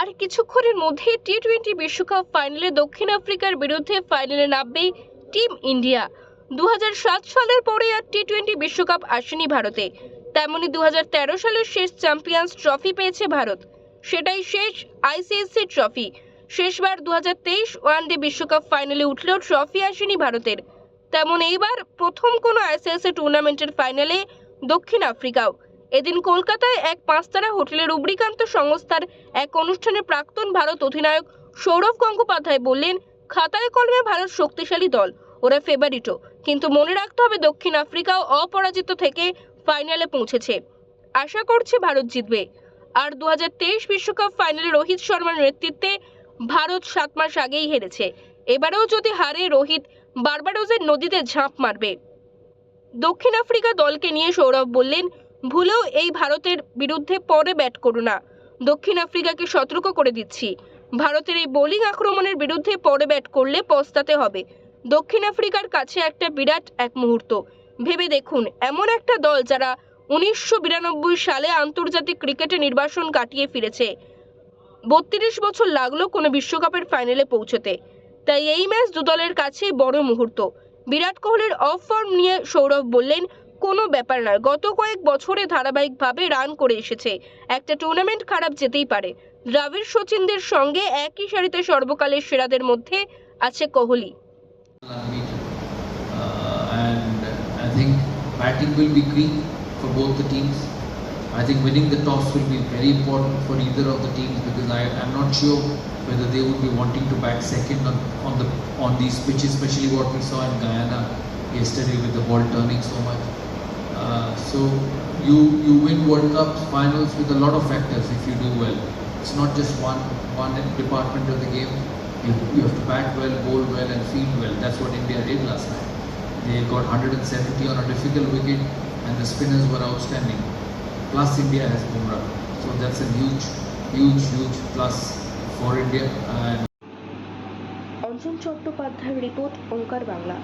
আর কিছুক্ষণের মধ্যে T twenty বিশ্বকাপ ফাইনালে দক্ষিণ আফ্রিকার বিরুদ্ধে ফাইনালে নামবে টিম ইন্ডিয়া। দু হাজার সাত সালের পরে আর টি টোয়েন্টি বিশ্বকাপ আসেনি ভারতে। তেমনি দু সালের শেষ চ্যাম্পিয়ন্স ট্রফি পেয়েছে ভারত। সেটাই শেষ আইসিএসসি ট্রফি। শেষবার দু হাজার ওয়ানডে বিশ্বকাপ ফাইনালে উঠলেও ট্রফি আসেনি ভারতের। তেমন এইবার প্রথম কোনো আইসিএসসি টুর্নামেন্টের ফাইনালে দক্ষিণ আফ্রিকাও। এদিন কলকাতায় এক পাঁচতারা হোটেলের রুব্রিকান্ত সংস্থার এক অনুষ্ঠানে প্রাক্তন ভারত অধিনায়ক সৌরভ গঙ্গোপাধ্যায় বললেন, খাতায় কলমে ভারত শক্তিশালী দল, ওরা ফেভারিটও কিন্তু মনে রাখতে হবে দক্ষিণ আফ্রিকাও অপরাজিত থেকে ফাইনালে পৌঁছেছে। আশা করছে ভারত জিতবে। আর দু বিশ্বকাপ ফাইনালে রোহিত শর্মার নেতৃত্বে ভারত সাত মাস আগেই হেরেছে। এবারেও যদি হারে, রোহিত বারবাডোজের নদীতে ঝাঁপ মারবে। দক্ষিণ আফ্রিকা দলকে নিয়ে সৌরভ বললেন ভুলেও এই ভারতের বিরুদ্ধে পরে ব্যাট করো না। দক্ষিণ আফ্রিকাকে সতর্ক করে দিচ্ছি। ভারতের এই বোলিং আক্রমণের বিরুদ্ধে পরে ব্যাট করলে পস্তাতে হবে। দক্ষিণ আফ্রিকার কাছে একটা বিরাট এক মুহূর্ত। ভেবে দেখুন, এমন একটা দল যারা উনিশশো বিরানব্বই সালে আন্তর্জাতিক ক্রিকেটে নির্বাসন কাটিয়ে ফিরেছে। বত্রিশ বছর লাগল কোনো বিশ্বকাপের ফাইনালে পৌঁছতে। তাই এই ম্যাচ দু দলের কাছেই বড় মুহূর্ত। বিরাট কোহলির অফ ফর্ম নিয়ে সৌরভ বললেন কোনো ব্যাপার নয় গত কয়েক বছরে ধারাবাহিকভাবে রান করে এসেছে একটা টুর্নামেন্ট খারাপ যেতেই পারে দ্রাবিড় সচিনদের সঙ্গে একই সারিতে সর্বকালের সেরাদের মধ্যে আছে Kohli. Uh, I think winning the toss will be very important for either of the teams because I am not sure whether they would be wanting to bat second on, on the on these pitches, especially what we saw in Guyana yesterday with the ball turning so much. Uh, so you you win World Cup finals with a lot of factors if you do well. It's not just one one department of the game. You, you have to bat well, bowl well, and field well. That's what India did last night. They got 170 on a difficult wicket, and the spinners were outstanding. Plus, India has Bumrah, so that's a huge, huge, huge plus for India. And Anjan চট্টোপাধ্যায়ের report ওঙ্কার বাংলা